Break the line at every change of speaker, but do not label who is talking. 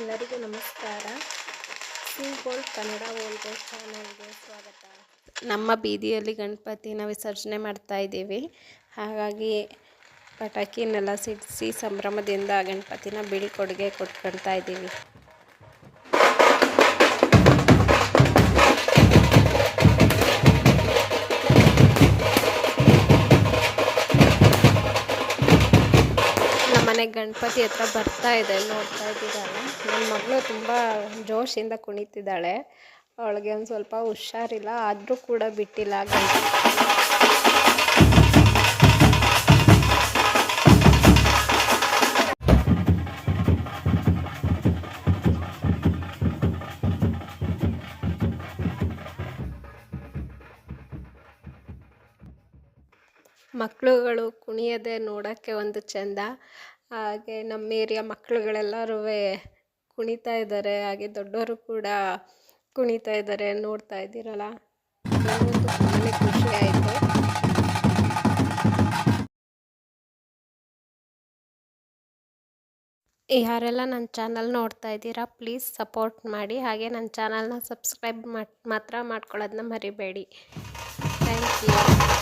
ಎಲ್ಲರಿಗೂ ನಮಸ್ಕಾರ. C gold Kannada ಓಲ್ಡೋ ಚಾನಲ್ಗೆ ಸ್ವಾಗತ. ನಮ್ಮ ಬೀದಿಯಲ್ಲಿ ಗಣಪತಿನ ವಿಸರ್ಜನೆ ಮಾಡ್ತಾ ಇದ್ದೀವಿ. ಹಾಗಾಗಿ ಪಟಾಕಿನೆಲ್ಲ ಸಿಡಿಸಿ ಸಂಭ್ರಮದಿಂದ ಗಣಪತಿನ ಬೀಳ್ಕೊಡುಗೆ ಕೊಟ್ಕೊಳ್ತಾ ಇದ್ದೀವಿ. ಗಣಪತಿ ಹತ್ರ ಬರ್ತಾ ಇದೆ, ನೋಡ್ತಾ ಇದ್ದೀರಲ್ಲ? ನನ್ನ ಮಗಳು ತುಂಬ ಜೋಶಿಂದ ಕುಣಿತಿದ್ದಾಳೆ. ಅವಳಿಗೆ ಒಂದು ಸ್ವಲ್ಪ ಹುಷಾರಿಲ್ಲ, ಆದರೂ ಕೂಡ ಬಿಟ್ಟಿಲ್ಲ ಗಣಪತಿ ಮಕ್ಕಳುಗಳು ಕುಣಿಯದೆ ನೋಡೋಕ್ಕೆ ಒಂದು ಚೆಂದ. ಹಾಗೆ ನಮ್ಮ ಏರಿಯಾ ಮಕ್ಕಳುಗಳೆಲ್ಲರೂ ಕುಣಿತಾ ಇದ್ದಾರೆ, ಹಾಗೆ ದೊಡ್ಡವರು ಕೂಡ ಕುಣಿತಾ ಇದ್ದಾರೆ, ನೋಡ್ತಾ ಇದ್ದೀರಲ್ಲ? ತುಂಬಾ ಖುಷಿ ಆಯಿತು. ಯಾರೆಲ್ಲ ನನ್ನ ಚಾನಲ್ ನೋಡ್ತಾ ಇದ್ದೀರಾ, ಪ್ಲೀಸ್ ಸಪೋರ್ಟ್ ಮಾಡಿ. ಹಾಗೆ ನನ್ನ ಚಾನಲ್ನ ಸಬ್ಸ್ಕ್ರೈಬ್ ಮಾತ್ರ ಮಾಡ್ಕೊಳ್ಳೋದನ್ನ ಮರಿಬೇಡಿ. Thank you.